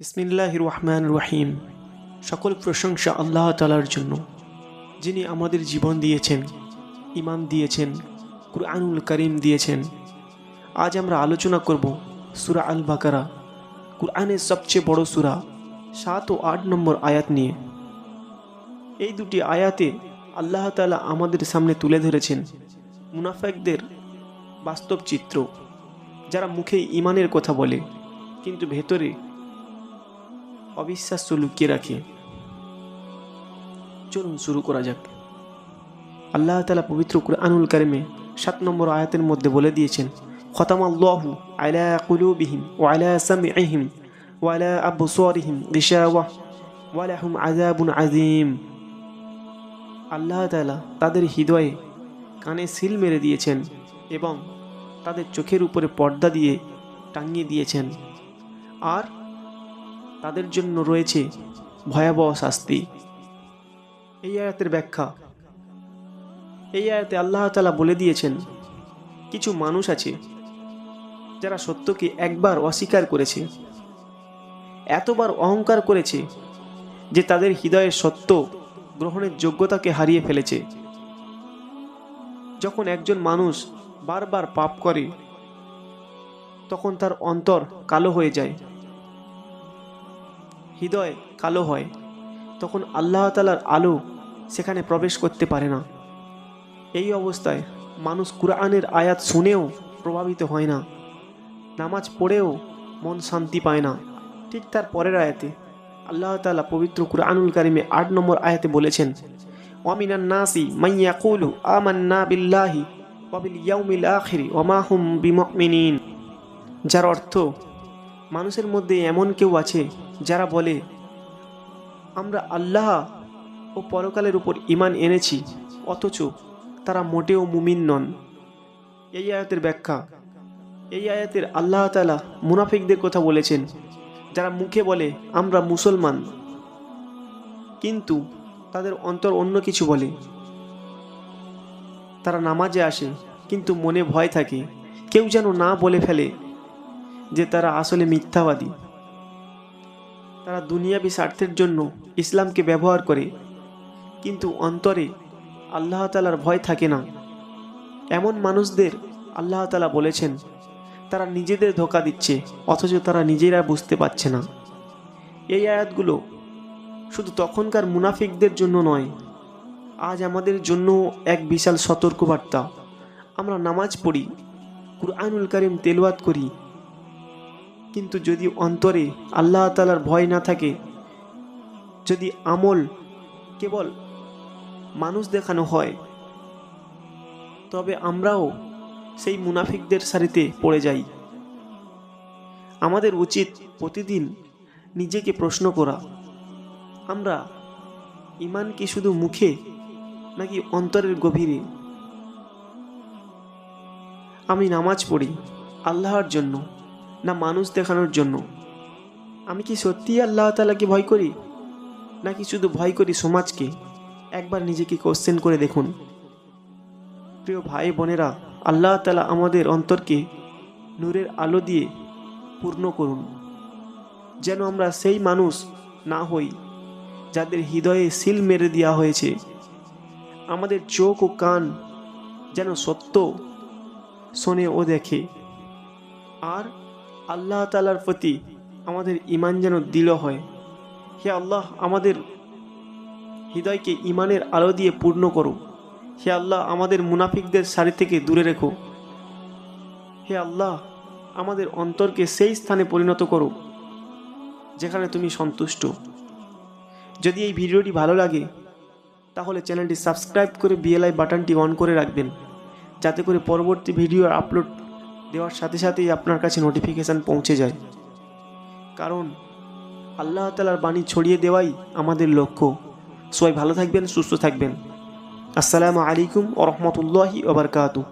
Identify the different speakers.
Speaker 1: বিসমিল্লাহ রহমান রহিম। সকল প্রশংসা আল্লাহ তালার জন্য। যিনি আমাদের জীবন দিয়েছেন ইমান দিয়েছেন, কুরআনুল করিম দিয়েছেন। আজ আমরা আলোচনা করব সুরা আল বাকারা কুরআনের সবচেয়ে বড় সুরা, সাত ও আট নম্বর আয়াত নিয়ে। এই দুটি আয়াতে আল্লাহ তালা আমাদের সামনে তুলে ধরেছেন মুনাফেকদের বাস্তব চিত্র। যারা মুখে ইমানের কথা বলে, কিন্তু ভেতরে অবিশ্বাস্য লুকিয়ে রাখে। চলুন শুরু করা যাক। আল্লাহ তালা পবিত্র কুরআনুল কারিমে সাত নম্বর আয়াতের মধ্যে বলে দিয়েছেন খতাম আল্লাহু আলা কুলুবিহিম ওয়া আলা সামিইহিম ওয়া আলা আবসারিহিম গিশাওয়া ওয়া লাহুম আযাবুন আযীম। আল্লাহ তাআলা তাদের হৃদয়ে কানে সিল মেরে দিয়েছেন এবং তাদের চোখের উপরে পর্দা দিয়ে টাঙিয়ে দিয়েছেন। আর তাদের জন্য রয়েছে ভয়াবহ শাস্তি। এই আয়াতের ব্যাখ্যা। এই আয়াতে আল্লাহ তালা বলে দিয়েছেন, কিছু মানুষ আছে যারা সত্যকে একবার অস্বীকার করেছে, এতবার অহংকার করেছে যে তাদের হৃদয়ের সত্য গ্রহণের যোগ্যতাকে হারিয়ে ফেলেছে। যখন একজন মানুষ বারবার পাপ করে, তখন তার অন্তর কালো হয়ে যায়। হৃদয় কালো হয়, তখন আল্লাহ তালার আলো সেখানে প্রবেশ করতে পারে না। এই অবস্থায় মানুষ কুরআনের আয়াত শুনেও প্রভাবিত হয় না। নামাজ পড়েও মন শান্তি পায় না। ঠিক তার পরের আয়াতে আল্লাহ তালা পবিত্র কুরআনুল কারিমে আট নম্বর আয়াতে বলেছেন, ওয়ামিনান নাসি মাইয়া কুলু আমান্না বিল্লাহি ওয়াবিল ইয়াউমিল আখিরি ওমা হুম বিমিনিন যার অর্থ, মানুষের মধ্যে এমন কেউ আছে যারা বলে, আমরা আল্লাহ ও পরকালের উপর ইমান এনেছি, অথচ তারা মোটেও মুমিন নন। এই আয়াতের ব্যাখ্যা। এই আয়াতের আল্লাহ তালা মুনাফিকদের কথা বলেছেন, যারা মুখে বলে, আমরা মুসলমান। কিন্তু তাদের অন্তর অন্য কিছু বলে। তারা নামাজে আসে, কিন্তু মনে ভয় থাকে। কেউ যেন না বলে ফেলে যে তারা আসলে মিথ্যাবাদী। তারা দুনিয়াবি স্বার্থের জন্য ইসলামকে ব্যবহার করে। কিন্তু অন্তরে আল্লাহ তালার ভয় থাকে না। এমন মানুষদের আল্লাহ তালা বলেছেন, তারা নিজেদের ধোকা দিচ্ছে, অথচ তারা নিজেরা বুঝতে পারছে না। এই আয়াতগুলো শুধু তখনকার মুনাফিকদের জন্য নয়, আজ আমাদের জন্য এক বিশাল সতর্কবার্তা। আমরা নামাজ পড়ি, কুরআনুল করিম তেলওয়াত করি কিন্তু যদি অন্তরে আল্লাহ তালার ভয় না থাকে, যদি আমল কেবল মানুষ দেখানো হয়, তবে আমরাও সেই মুনাফিকদের সারিতে পড়ে যাই। আমাদের উচিত প্রতিদিন নিজেকে প্রশ্ন করা, আমরা ইমান কি শুধু মুখে নাকি অন্তরের গভীরে? আমি নামাজ পড়ি আল্লাহর জন্য। না মানুষ দেখানোর জন্য। আমি কি সত্যিই আল্লাহ তালাকে ভয় করি? নাকি শুধু ভয় করি সমাজকে? একবার নিজেকে কোশ্চেন করে দেখুন। প্রিয় ভাই বোনেরা, আল্লাহ তালা আমাদের অন্তরকে নূরের আলো দিয়ে পূর্ণ করুন। যেন আমরা সেই মানুষ না হই, যাদের হৃদয়ে সিল মেরে দেওয়া হয়েছে। আমাদের চোখ ও কান যেন সত্য শোনে ও দেখে। আর আল্লাহ তালার প্রতি আমাদের ইমান যেন দিল হয়। হে আল্লাহ, আমাদের হৃদয়কে ইমানের আলো দিয়ে পূর্ণ করো। হে আল্লাহ, আমাদের মুনাফিকদের সারি থেকে দূরে রেখো। হে আল্লাহ, আমাদের অন্তরকে সেই স্থানে পরিণত করো, যেখানে তুমি সন্তুষ্ট। যদি এই ভিডিওটি ভালো লাগে, তাহলে চ্যানেলটি সাবস্ক্রাইব করে বিএলআই বাটনটি অন করে রাখবেন, যাতে করে পরবর্তী ভিডিও আপলোড দেওয়ার সাথে সাথেই আপনার কাছে নোটিফিকেশান পৌঁছে যায়। কারণ আল্লাহ তালার বাণী ছড়িয়ে দেওয়াই আমাদের লক্ষ্য। সবাই ভালো থাকবেন, সুস্থ থাকবেন। আসসালামু আলাইকুম ও রহমতুল্লাহি ওবরকাতু